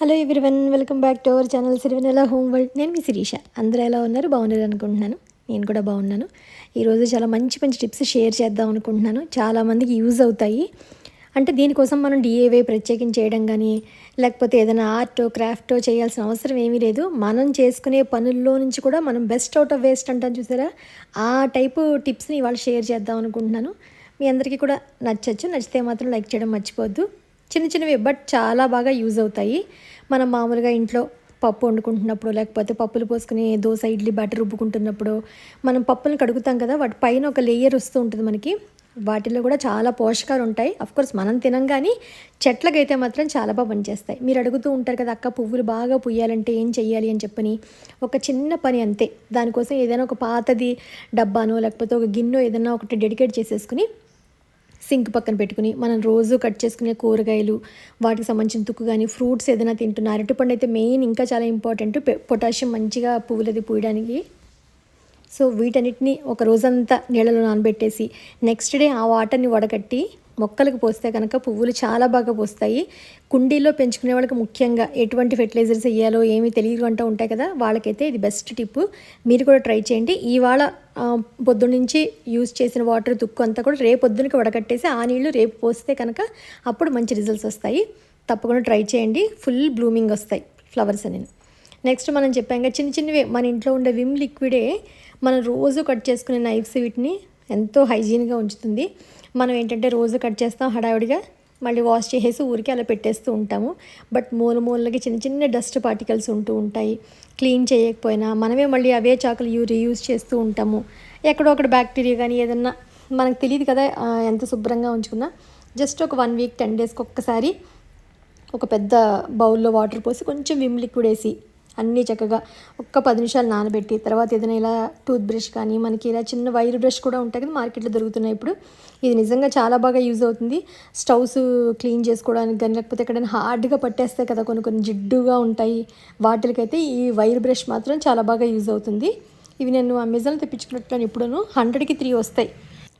Hello everyone welcome back to our channel Sirivennela home world నేను మీ శిరీష. అందరూ ఎలా ఉన్నారు? బాగున్నారు అనుకుంటున్నాను. నేను కూడా బాగున్నాను. ఈరోజు చాలా మంచి మంచి టిప్స్ షేర్ చేద్దాం అనుకుంటున్నాను. చాలామందికి యూజ్ అవుతాయి. అంటే దీనికోసం మనం డిఏవై ప్రత్యేకించి చేయడం కానీ లేకపోతే ఏదైనా ఆర్టో క్రాఫ్టో చేయాల్సిన అవసరం ఏమీ లేదు. మనం చేసుకునే పనుల్లో నుంచి కూడా మనం బెస్ట్ అవుట్ ఆఫ్ వేస్ట్ అంటాం చూసారా? ఆ టైపు టిప్స్ని ఇవాళ షేర్ చేద్దాం అనుకుంటున్నాను. మీ అందరికీ కూడా నచ్చచ్చు. నచ్చితే మాత్రం లైక్ చేయడం మర్చిపోద్దు చిన్న చిన్నవి బట్ చాలా బాగా యూజ్ అవుతాయి. మనం మామూలుగా ఇంట్లో పప్పు వండుకుంటున్నప్పుడు లేకపోతే పప్పులు పోసుకుని దోశ ఇడ్లీ బట్టర్ రుబ్బుకుంటున్నప్పుడు మనం పప్పులను కడుగుతాం కదా వాటి పైన ఒక లేయర్ వస్తూ ఉంటుంది మనకి. వాటిలో కూడా చాలా పోషకాలు ఉంటాయి. కోర్స్ మనం తినం కానీ చెట్లకైతే మాత్రం చాలా బాగా పనిచేస్తాయి. మీరు అడుగుతూ ఉంటారు కదా అక్క పువ్వులు బాగా పుయ్యాలంటే ఏం చెయ్యాలి? అని చెప్పని ఒక చిన్న పని అంతే. దానికోసం ఏదైనా ఒక పాతది డబ్బానో లేకపోతే ఒక గిన్నె ఏదైనా ఒకటి డెడికేట్ చేసేసుకుని సింక్ పక్కన పెట్టుకుని మనం రోజు కట్ చేసుకునే కూరగాయలు వాటికి సంబంధించిన తుక్కు కానీ ఫ్రూట్స్ ఏదైనా తింటున్నా అరటిపండు అయితే మెయిన్ ఇంకా చాలా ఇంపార్టెంట్. పొటాషియం మంచిగా పువ్వులది పూయడానికి సో వీటన్నిటిని ఒక రోజంతా నీళ్ళలో నానబెట్టేసి నెక్స్ట్ డే ఆ వాటర్ని వడగట్టి మొక్కలకు పోస్తే కనుక పువ్వులు చాలా బాగా పోస్తాయి. కుండీలో పెంచుకునే వాళ్ళకి ముఖ్యంగా ఎటువంటి ఫెర్టిలైజర్స్ వేయాలో ఏమీ తెలియదు అంటూ ఉంటాయి కదా వాళ్ళకైతే ఇది బెస్ట్ టిప్ మీరు కూడా ట్రై చేయండి. ఇవాళ పొద్దున్న నుంచి యూజ్ చేసిన వాటర్ తుక్కు అంతా కూడా రేపు పొద్దునకి వడకట్టేసి ఆ నీళ్ళు రేపు పోస్తే కనుక అప్పుడు మంచి రిజల్ట్స్ వస్తాయి. తప్పకుండా ట్రై చేయండి. ఫుల్ బ్లూమింగ్ వస్తాయి. ఫ్లవర్స్ అని నెక్స్ట్ మనం చెప్పాం చిన్న చిన్నవి మన ఇంట్లో ఉండే విమ్ లిక్విడే మనం రోజు కట్ చేసుకునే నైఫ్స్ వీటిని ఎంతో హైజీన్గా ఉంచుతుంది. మనం ఏంటంటే రోజు కట్ చేస్తాం హడావిడిగా మళ్ళీ వాష్ చేసేసి ఊరికే అలా పెట్టేస్తూ ఉంటాము. బట్ మూల మూలకి చిన్న చిన్న డస్ట్ పార్టికల్స్ ఉంటూ ఉంటాయి. క్లీన్ చేయకపోయినా మనమే మళ్ళీ అవే చాకులు యూ రీయూజ్ చేస్తూ ఉంటాము. ఎక్కడో అక్కడ బ్యాక్టీరియా కానీ ఏదన్నా మనకు తెలియదు కదా ఎంత శుభ్రంగా ఉంచుకున్నా. జస్ట్ ఒక వన్ వీక్ టెన్ డేస్కి ఒక్కసారి ఒక పెద్ద బౌల్లో వాటర్ పోసి కొంచెం విమ్ లిక్విడ్ వేసి అన్నీ చక్కగా ఒక్క పది నిమిషాలు నానబెట్టి తర్వాత ఏదైనా ఇలా టూత్ బ్రష్ కానీ మనకి ఇలా చిన్న వైర్ బ్రష్ కూడా ఉంటాయి కదా మార్కెట్లో దొరుకుతున్నాయి ఇప్పుడు. ఇది నిజంగా చాలా బాగా యూజ్ అవుతుంది. స్టవ్స్ క్లీన్ చేసుకోవడానికి కానీ లేకపోతే ఎక్కడైనా హార్డ్గా పట్టేస్తాయి కదా కొన్ని కొన్ని జిడ్డుగా ఉంటాయి. వాటికైతే ఈ వైర్ బ్రష్ మాత్రం చాలా బాగా యూజ్ అవుతుంది. ఇవి నేను అమెజాన్లో తెప్పించుకున్నట్లు ఇప్పుడును హండ్రెడ్కి త్రీ వస్తాయి.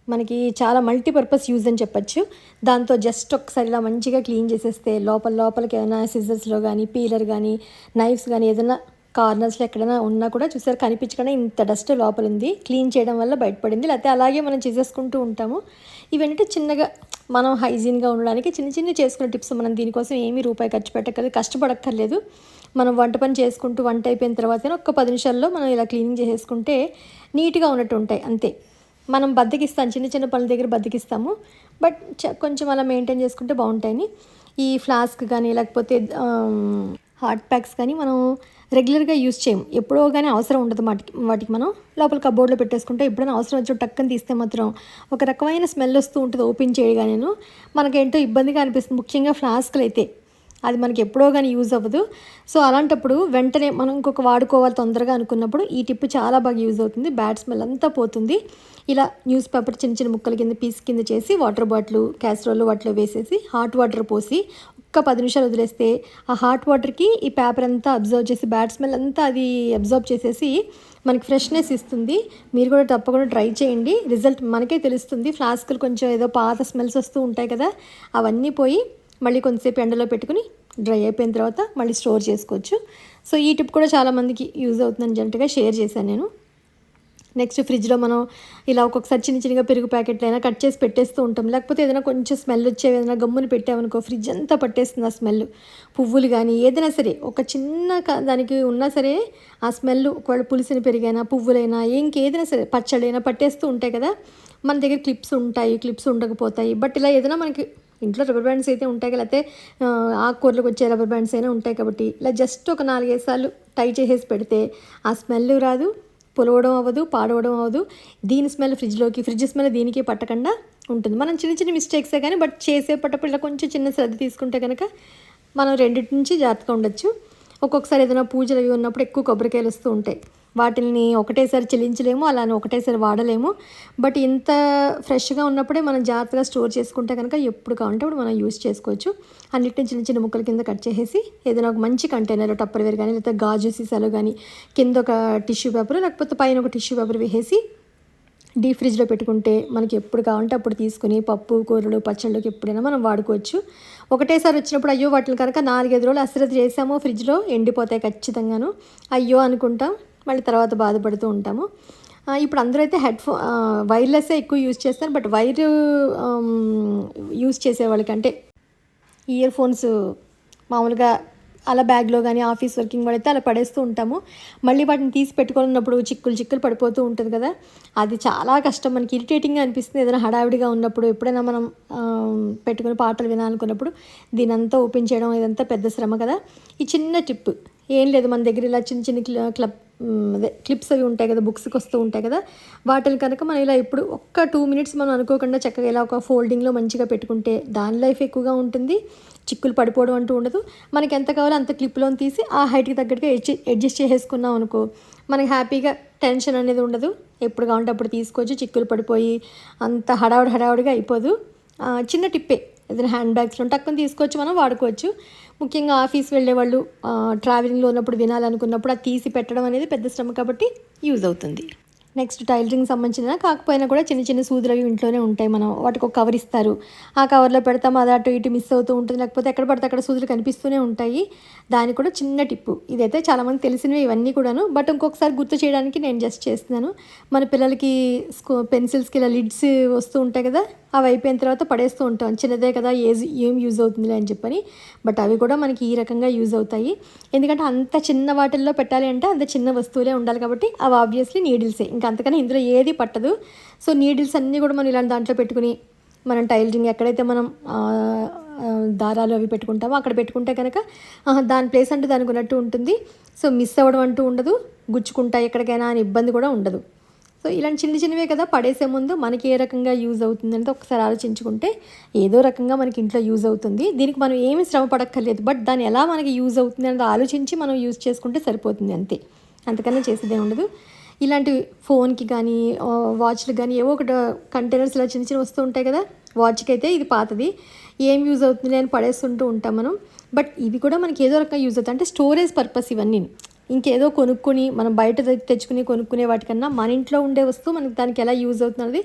మనకి చాలా మల్టీపర్పస్ యూజ్ అని చెప్పచ్చు. దాంతో జస్ట్ ఒకసారి ఇలా మంచిగా క్లీన్ చేసేస్తే లోపల లోపలికి ఏమైనా సిజర్స్లో కానీ పీలర్ కానీ నైఫ్స్ కానీ ఏదైనా కార్నర్స్లో ఎక్కడైనా ఉన్నా కూడా చూసారు కనిపించకుండా ఇంత డస్ట్ లోపల ఉంది. క్లీన్ చేయడం వల్ల బయటపడింది. లేకపోతే అలాగే మనం చేసేసుకుంటూ ఉంటాము. ఇవంటే చిన్నగా మనం హైజీన్గా ఉండడానికి చిన్న చిన్న చేసుకునే టిప్స్ మనం దీనికోసం ఏమీ రూపాయి ఖర్చు పెట్టక్కర్లేదు కష్టపడక్కర్లేదు. మనం వంట పని చేసుకుంటూ వంట అయిపోయిన తర్వాత ఒక్క పది నిమిషాల్లో మనం ఇలా క్లీనింగ్ చేసేసుకుంటే నీట్గా ఉన్నట్టు ఉంటాయి. అంతే. మనం బద్దకిస్తాం చిన్న చిన్న పనుల దగ్గర బద్దకిస్తాము. బట్ కొంచెం అలా మెయింటైన్ చేసుకుంటే బాగుంటాయని. ఈ ఫ్లాస్క్ కానీ లేకపోతే హాట్ ప్యాక్స్ కానీ మనం రెగ్యులర్గా యూజ్ చేయము. ఎప్పుడో కానీ అవసరం ఉండదు వాటికి వాటికి మనం. లోపల కబోర్డ్లో పెట్టేసుకుంటే ఎప్పుడైనా అవసరం వచ్చిన టక్కని తీస్తే మాత్రం ఒక రకమైన స్మెల్ వస్తూ ఉంటుంది ఓపెన్ చేయగానేను. మనకేంటో ఇబ్బందిగా అనిపిస్తుంది. ముఖ్యంగా ఫ్లాస్క్లు అయితే అది మనకి ఎప్పుడో కానీ యూజ్ అవ్వదు. సో అలాంటప్పుడు వెంటనే మనం ఇంకొక వాడుకోవాలి తొందరగా అనుకున్నప్పుడు ఈ టిప్ చాలా బాగా యూజ్ అవుతుంది. బ్యాడ్ స్మెల్ అంతా పోతుంది. ఇలా న్యూస్ పేపర్ చిన్న చిన్న ముక్కల కింద పీస్ కింద చేసి వాటర్ బాటిల్ క్యాస్ట్రోల్ వాటిలో వేసేసి హాట్ వాటర్ పోసి ఒక్క పది నిమిషాలు వదిలేస్తే ఆ హాట్ వాటర్కి ఈ పేపర్ అంతా అబ్జర్వ్ చేసి బ్యాడ్ స్మెల్ అంతా అది అబ్జర్వ్ చేసేసి మనకి ఫ్రెష్నెస్ ఇస్తుంది. మీరు కూడా తప్పకుండా ట్రై చేయండి. రిజల్ట్ మనకే తెలుస్తుంది. ఫ్లాస్కులు కొంచెం ఏదో పాత స్మెల్స్ వస్తూ ఉంటాయి కదా అవన్నీ పోయి మళ్ళీ కొంతసేపు ఎండలో పెట్టుకుని డ్రై అయిపోయిన తర్వాత మళ్ళీ స్టోర్ చేసుకోవచ్చు. సో ఈ టిప్ కూడా చాలామందికి యూజ్ అవుతుందని జంటగా షేర్ చేశాను నేను. నెక్స్ట్ ఫ్రిడ్జ్లో మనం ఇలా ఒక్కొక్కసారి చిన్న చిన్నగా పెరుగు ప్యాకెట్లు అయినా కట్ చేసి పెట్టేస్తూ ఉంటాం. లేకపోతే ఏదైనా కొంచెం స్మెల్ వచ్చేవి ఏదైనా గమ్ముని పెట్టామనుకో ఫ్రిడ్జ్ అంతా పట్టేస్తుంది ఆ స్మెల్. పువ్వులు కానీ ఏదైనా సరే ఒక చిన్న దానికి ఉన్నా సరే ఆ స్మెల్ ఒకవేళ పులిసిన పెరిగైనా పువ్వులైనా ఇంకేదైనా సరే పచ్చడైనా పట్టేస్తూ ఉంటాయి కదా. మన దగ్గర క్లిప్స్ ఉంటాయి క్లిప్స్ ఉండకపోతాయి. బట్ ఇలా ఏదైనా మనకి ఇంట్లో రబ్బర్ బ్యాండ్స్ అయితే ఉంటాయి. కదా లేకపోతే ఆకుకూరలకు వచ్చే రబ్బర్ బ్యాండ్స్ అయినా ఉంటాయి కాబట్టి ఇలా జస్ట్ ఒక నాలుగైదు సార్లు టై చేసేసి పెడితే ఆ స్మెల్ రాదు పొలవడం అవ్వదు పాడవడం అవ్వదు. దీని స్మెల్ ఫ్రిడ్జ్లోకి ఫ్రిడ్జ్ స్మెల్ దీనికి పట్టకుండా ఉంటుంది. మనం చిన్న చిన్న మిస్టేక్సే కానీ బట్ చేసేపటప్పుడు ఇలా కొంచెం చిన్న శ్రద్ధ తీసుకుంటే కనుక మనం రెండింటి నుంచి జాగ్రత్తగా ఉండొచ్చు. ఒక్కొక్కసారి ఏదైనా పూజలు అవి ఉన్నప్పుడు ఎక్కువ కొబ్బరికాయలు వస్తూ ఉంటాయి. వాటిని ఒకటేసారి చెల్లించలేము అలానే ఒకటేసారి వాడలేము. బట్ ఇంత ఫ్రెష్గా ఉన్నప్పుడే మనం జాగ్రత్తగా స్టోర్ చేసుకుంటే కనుక ఎప్పుడు కావాలంటే అప్పుడు మనం యూస్ చేసుకోవచ్చు. అన్నిటిని చిన్న చిన్న ముక్కల కింద కట్ చేసేసి ఏదైనా ఒక మంచి కంటైనర్ టప్పర్ వేరు కానీ లేకపోతే గాజు సీసాలు కానీ కింద ఒక టిష్యూ పేపర్ లేకపోతే పైన ఒక టిష్యూ పేపర్ వేసేసి డీప్ ఫ్రిడ్జ్లో పెట్టుకుంటే మనకి ఎప్పుడు కావాలంటే అప్పుడు తీసుకుని పప్పు కూరలు పచ్చళ్ళకి ఎప్పుడైనా మనం వాడుకోవచ్చు. ఒకటేసారి వచ్చినప్పుడు అయ్యో వాటిని కనుక నాలుగైదు రోజులు అశ్రద్ధ చేసామో ఫ్రిడ్జ్లో ఎండిపోతాయి ఖచ్చితంగాను. అయ్యో అనుకుంటాం. మళ్ళీ తర్వాత బాధపడుతూ ఉంటాము. ఇప్పుడు అందరూ అయితే హెడ్ ఫోన్ వైర్లెస్సే ఎక్కువ యూజ్ చేస్తారు. బట్ వైర్ యూజ్ చేసే వాళ్ళకంటే ఇయర్ ఫోన్స్ మామూలుగా అలా బ్యాగ్లో కానీ ఆఫీస్ వర్కింగ్ పడితే అలా పడేస్తూ ఉంటాము. మళ్ళీ వాటిని తీసి పెట్టుకున్నప్పుడు చిక్కులు చిక్కులు పడిపోతూ ఉంటుంది కదా. అది చాలా కష్టం. మనకి ఇరిటేటింగ్గా అనిపిస్తుంది ఏదైనా హడావిడిగా ఉన్నప్పుడు ఎప్పుడైనా మనం పెట్టుకుని పాటలు వినాలనుకున్నప్పుడు దీనంతా ఓపెన్ చేయడం ఇదంతా పెద్ద శ్రమ కదా. ఈ చిన్న టిప్ ఏం లేదు మన దగ్గర ఇలా చిన్న చిన్న క్లబ్ అదే క్లిప్స్ అవి ఉంటాయి కదా బుక్స్కి వస్తూ ఉంటాయి కదా వాటిని కనుక మనం ఇలా ఇప్పుడు ఒక్క టూ మినిట్స్ మనం అనుకోకుండా చక్కగా ఇలా ఒక ఫోల్డింగ్లో మంచిగా పెట్టుకుంటే దాని లైఫ్ ఎక్కువగా ఉంటుంది. చిక్కులు పడిపోవడం అంటూ ఉండదు. మనకి ఎంత కావాలో అంత క్లిప్లోని తీసి ఆ హైట్కి తగ్గట్టుగా అడ్జస్ట్ చేసేసుకున్నాం అనుకో మనకి హ్యాపీగా టెన్షన్ అనేది ఉండదు. ఎప్పుడు కావాలంటే అప్పుడు తీసుకోవచ్చు. చిక్కులు పడిపోయి అంత హడావుడి హడావుడిగా అయిపోదు. చిన్న టిప్పే. ఏదైనా హ్యాండ్ బ్యాగ్స్లో టక్కుని తీసుకోవచ్చు మనం వాడుకోవచ్చు. ముఖ్యంగా ఆఫీస్ వెళ్ళే వాళ్ళు ట్రావెలింగ్లో ఉన్నప్పుడు వినాలనుకున్నప్పుడు అది తీసి పెట్టడం అనేది పెద్ద శ్రమ కాబట్టి యూజ్ అవుతుంది. నెక్స్ట్ టైలరింగ్ సంబంధించిన కాకపోయినా కూడా చిన్న చిన్న సూదులు అవి ఇంట్లోనే ఉంటాయి మనం. వాటికి ఒక కవర్ ఇస్తారు. ఆ కవర్లో పెడతాం అది అటు ఇటు మిస్ అవుతూ ఉంటుంది. లేకపోతే ఎక్కడ పడితే అక్కడ సూదులు కనిపిస్తూనే ఉంటాయి. దానికి కూడా చిన్న టిప్పు ఇదైతే చాలామంది తెలిసినవి ఇవన్నీ కూడాను. బట్ ఇంకొకసారి గుర్తు చేయడానికి నేను జస్ట్ చేస్తున్నాను. మన పిల్లలకి స్కూ పెన్సిల్స్కి ఇలా లిడ్స్ వస్తూ ఉంటాయి కదా అవి అయిపోయిన తర్వాత పడేస్తూ ఉంటాం. చిన్నదే కదా ఏజ్ ఏం యూజ్ అవుతుందిలే అని చెప్పని. బట్ అవి కూడా మనకి ఈ రకంగా యూజ్ అవుతాయి. ఎందుకంటే అంత చిన్న వాటిల్లో పెట్టాలి అంటే అంత చిన్న వస్తువులే ఉండాలి కాబట్టి అవి ఆబ్వియస్లీ నీడిల్సే ఇంకా అంతకన్నా ఇందులో ఏది పట్టదు. సో నీడిల్స్ అన్నీ కూడా మనం ఇలాంటి దాంట్లో పెట్టుకుని మనం టైలరింగ్ ఎక్కడైతే మనం దారాలు అవి పెట్టుకుంటామో అక్కడ పెట్టుకుంటే కనుక దాని ప్లేస్ అంటే దానికి ఉన్నట్టు ఉంటుంది. సో మిస్ అవ్వడం అంటూ ఉండదు. గుచ్చుకుంటా ఎక్కడికైనా అని ఇబ్బంది కూడా ఉండదు. సో ఇలాంటి చిన్న చిన్నవే కదా పడేసే ముందు మనకి ఏ రకంగా యూజ్ అవుతుంది అంటే ఒకసారి ఆలోచించుకుంటే ఏదో రకంగా మనకి ఇంట్లో యూజ్ అవుతుంది. దీనికి మనం ఏమి శ్రమ పడక్కర్లేదు. బట్ దాన్ని ఎలా మనకి యూజ్ అవుతుంది అనేది ఆలోచించి మనం యూజ్ చేసుకుంటే సరిపోతుంది అంతే. అంతకన్నా చేసేదే ఉండదు. ఇలాంటి ఫోన్కి కానీ వాచ్లు కానీ ఏవో ఒకటి కంటైనర్స్ ఇలా చిన్న చిన్న వస్తూ ఉంటాయి కదా వాచ్కి అయితే ఇది పాతది. ఏం యూజ్ అవుతుంది అని పడేస్తుంటూ ఉంటాం మనం. బట్ ఇవి కూడా మనకి ఏదో రకంగా యూజ్ అవుతాయి. అంటే స్టోరేజ్ పర్పస్ ఇవన్నీ. ఇంకేదో కొనుక్కొని మనం బయట తెచ్చుకుని కొనుక్కునే వాటికన్నా మన ఇంట్లో ఉండే వస్తువు మనకి దానికి ఎలా యూజ్ అవుతున్నది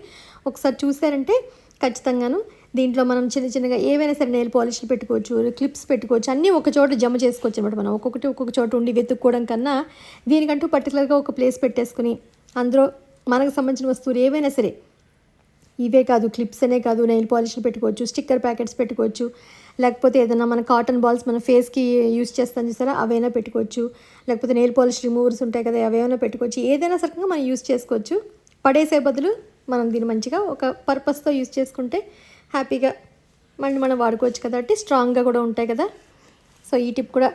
ఒకసారి చూసారంటే ఖచ్చితంగాను దీంట్లో మనం చిన్న చిన్నగా ఏవైనా సరే నెయిల్ పాలిష్లు పెట్టుకోవచ్చు క్లిప్స్ పెట్టుకోవచ్చు అన్నీ ఒక చోట జమ చేసుకోవచ్చు అనమాట మనం. ఒక్కొక్కటి ఒక్కొక్క చోట ఉండి వెతుక్కోవడం కన్నా దీనికంటూ పర్టికులర్గా ఒక ప్లేస్ పెట్టేసుకుని అందులో మనకు సంబంధించిన వస్తువులు ఏవైనా సరే ఇవే కాదు క్లిప్స్ అనే కాదు నెయిల్ పాలిష్లు పెట్టుకోవచ్చు స్టిక్కర్ ప్యాకెట్స్ పెట్టుకోవచ్చు లేకపోతే ఏదైనా మన కాటన్ బాల్స్ మన ఫేస్కి యూస్ చేస్తాం చూసారా అవైనా పెట్టుకోవచ్చు. లేకపోతే నెయిల్ పాలిష్ రిమూవర్స్ ఉంటాయి కదా అవేమైనా పెట్టుకోవచ్చు. ఏదైనా సరంగా మనం యూస్ చేసుకోవచ్చు. పడేసే బదులు మనం దీన్ని మంచిగా ఒక పర్పస్తో యూస్ చేసుకుంటే హ్యాపీగా మళ్ళీ మనం వాడుకోవచ్చు కాబట్టి స్ట్రాంగ్గా కూడా ఉంటాయి కదా. సో ఈ టిప్ కూడా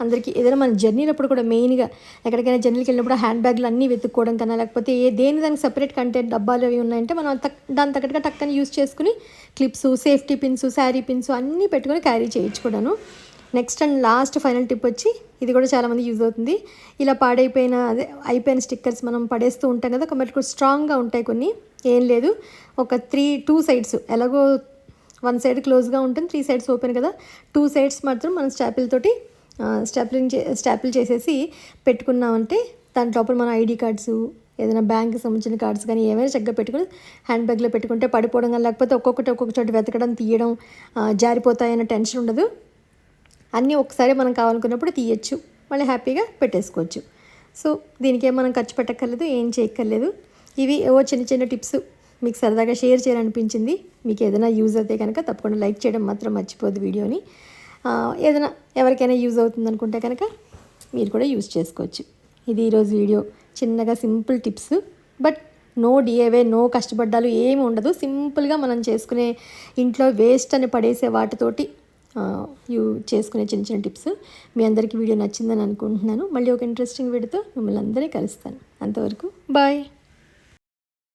అందరికీ ఏదైనా మన జర్నీలప్పుడు కూడా మెయిన్గా ఎక్కడికైనా జర్నీకి వెళ్ళినప్పుడు హ్యాండ్ బ్యాగ్లు అన్నీ వెతుక్కోవడం కన్నా లేకపోతే ఏ దేని దానికి సపరేట్ కంటెంట్ డబ్బాలు అవి ఉన్నాయంటే మనం తక్ దాని తగ్గట్టుగా టక్కని యూస్ చేసుకుని clips safety pins sari pins అన్నీ పెట్టుకొని క్యారీ చేయొచ్చు next and last final tip వచ్చి ఇది కూడా చాలామంది యూజ్ అవుతుంది. ఇలా పాడైపోయిన అదే అయిపోయిన స్టిక్కర్స్ మనం పడేస్తూ ఉంటాం కదా కాబట్టి స్ట్రాంగ్గా ఉంటాయి కొన్ని. ఏం లేదు. ఒక త్రీ టూ సైడ్స్ ఎలాగో వన్ సైడ్ క్లోజ్గా ఉంటుంది త్రీ సైడ్స్ ఓపెన్ కదా. టూ సైడ్స్ మాత్రం మనం స్టాపిల్ తోటి స్టాప్లింగ్ చే స్టాపిల్ చేసేసి పెట్టుకున్నామంటే దాని లోపల మన ఐడి కార్డ్స్ ఏదైనా బ్యాంక్కి సంబంధించిన కార్డ్స్ కానీ ఏమైనా చక్కగా పెట్టుకుని హ్యాండ్ బ్యాగ్లో పెట్టుకుంటే పడిపోవడం కానీ లేకపోతే ఒక్కొక్కటి ఒక్కొక్క చోట వెతకడం తీయడం జారిపోతాయన్న టెన్షన్ ఉండదు. అన్నీ ఒకసారి మనం కావాలనుకున్నప్పుడు తీయచ్చు. మళ్ళీ హ్యాపీగా పెట్టేసుకోవచ్చు. సో దీనికి ఏం మనం ఖర్చు పెట్టక్కర్లేదు ఏం చేయక్కర్లేదు. ఇవి ఏవో చిన్న చిన్న టిప్స్ మీకు సరదాగా షేర్ చేయాలనిపించింది. మీకు ఏదైనా యూజ్ అయితే కనుక తప్పకుండా లైక్ చేయడం మాత్రం మర్చిపోద్దు వీడియోని. ఏదైనా ఎవరికైనా యూజ్ అవుతుంది అనుకుంటే కనుక మీరు కూడా యూజ్ చేసుకోవచ్చు. ఇది ఈరోజు వీడియో. చిన్నగా సింపుల్ టిప్స్. బట్ నో డిఏవే నో కష్టపడ్డాలు ఏమి ఉండదు. సింపుల్గా మనం చేసుకునే ఇంట్లో వేస్ట్ అని పడేసే వాటితోటి యూ చేసుకునే చిన్న చిన్న టిప్స్ మీ అందరికీ వీడియో నచ్చిందని అనుకుంటున్నాను. మళ్ళీ ఒక ఇంట్రెస్టింగ్ వీడియోతో మిమ్మల్ని అందరినీ కలుస్తాను. అంతవరకు బాయ్